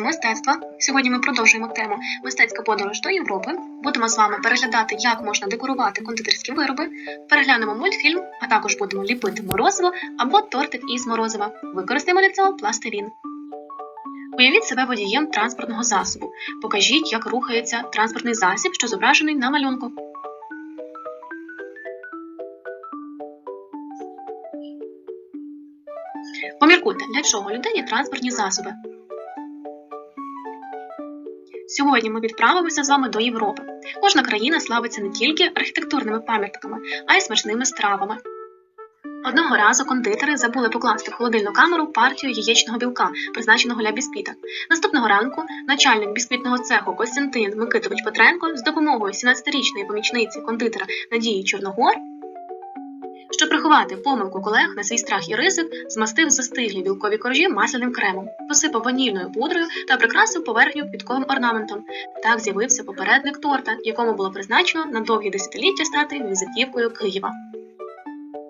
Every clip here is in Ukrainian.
мистецтва. Сьогодні ми продовжуємо тему мистецька подорож до Європи. Будемо з вами переглядати, як можна декорувати кондитерські вироби. Переглянемо мультфільм, а також будемо ліпити морозиво або тортик із морозива. Використаємо для цього пластилін. Уявіть себе водієм транспортного засобу. Покажіть, як рухається транспортний засіб, що зображений на малюнку. Поміркуйте, для чого людині транспортні засоби. Сьогодні ми відправимося з вами до Європи. Кожна країна славиться не тільки архітектурними пам'ятками, а й смачними стравами. Одного разу кондитери забули покласти в холодильну камеру партію яєчного білка, призначеного для бісквіта. Наступного ранку начальник бісквітного цеху Костянтин Микитович Петренко з допомогою 17-річної помічниці кондитера Надії Чорногор щоб приховати помилку колег на свій страх і ризик, змастив застиглі білкові коржі масляним кремом, посипав ванільною пудрою та прикрасив поверхню квітковим орнаментом. Так з'явився попередник торта, якому було призначено на довгі десятиліття стати візитівкою Києва.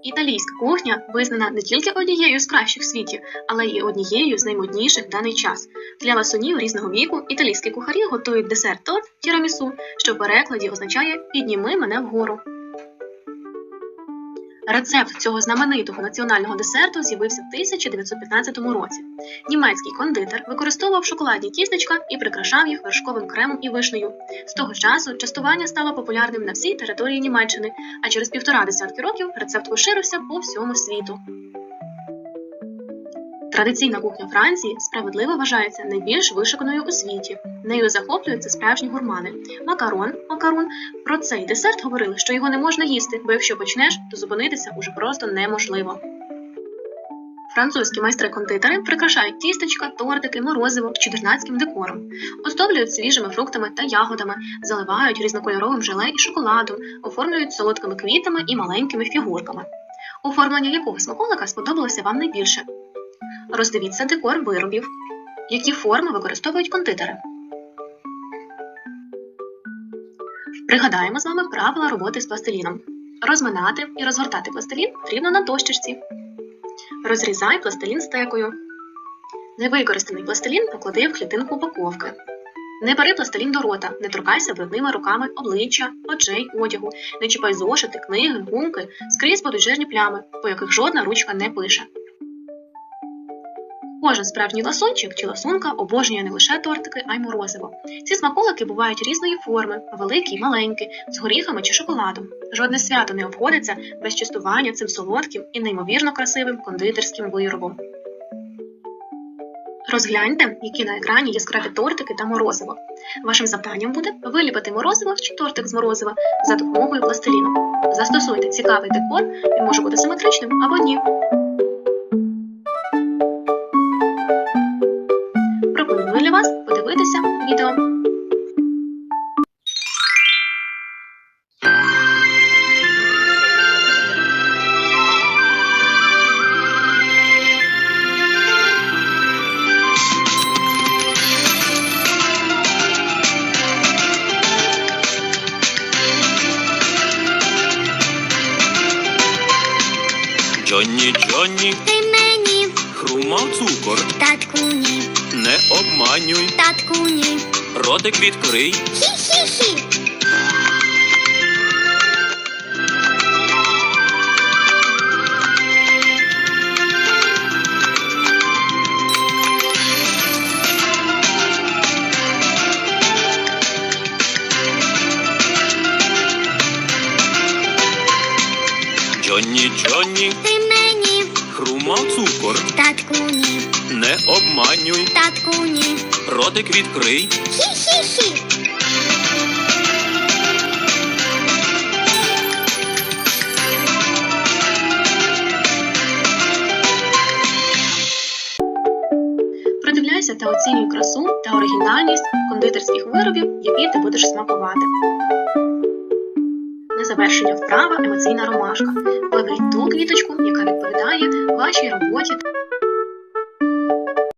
Італійська кухня визнана не тільки однією з кращих в світі, але й однією з наймодніших в даний час. Для ласунів різного віку італійські кухарі готують десерт торт тірамісу, що в перекладі означає Підніми мене вгору. Рецепт цього знаменитого національного десерту з'явився в 1915 році. Німецький кондитер використовував шоколадні тістечка і прикрашав їх вершковим кремом і вишнею. З того часу частування стало популярним на всій території Німеччини, а через півтора десятки років рецепт поширився по всьому світу. Традиційна кухня Франції справедливо вважається найбільш вишуканою у світі. Нею захоплюються справжні гурмани. Макарон, макарун. Про цей десерт говорили, що його не можна їсти, бо якщо почнеш, то зупинитися уже просто неможливо. Французькі майстри-кондитери прикрашають тістечка, тортики, морозиво чудернацьким декором, оздоблюють свіжими фруктами та ягодами, заливають різнокольоровим желе і шоколадом, оформлюють солодкими квітами і маленькими фігурками. Оформлення якого смаколика сподобалося вам найбільше? Роздивіться декор виробів. Які форми використовують кондитери? Пригадаємо з вами правила роботи з пластиліном. Розминати і розгортати пластилін потрібно на дощечці. Розрізай пластилін стекою. Невикористаний пластилін поклади в клітинку упаковки. Не бери пластилін до рота, не торкайся брудними руками обличчя, очей, одягу, не чіпай зошити, книги, гумки, скрізь будуть жирні плями, по яких жодна ручка не пише. Кожен справжній ласунчик чи ласунка обожнює не лише тортики, а й морозиво. Ці смаколики бувають різної форми, великі й маленькі, з горіхами чи шоколадом. Жодне свято не обходиться без частування цим солодким і неймовірно красивим кондитерським виробом. Розгляньте, які на екрані яскраві тортики та морозиво. Вашим завданням буде виліпити морозиво чи тортик з морозива за допомогою пластиліну. Застосуйте цікавий декор, він може бути симетричним або ні. Для відео. Джонні, Джонні, Ти мені, хрумав цукор, татку ні, не обманюй, татку ні. ротик відкрий, Хі-хі-хі. Джонні, Джонні, Ти мені, хрумав цукор, татку ні, не обманюй, татку ні. ротик відкрий, Хі-хі-хі. Придивляйся та оцінюй красу та оригінальність кондитерських виробів, які ти будеш смакувати. Завершення вправа емоційна ромашка. Виберіть ту квіточку, яка відповідає вашій роботі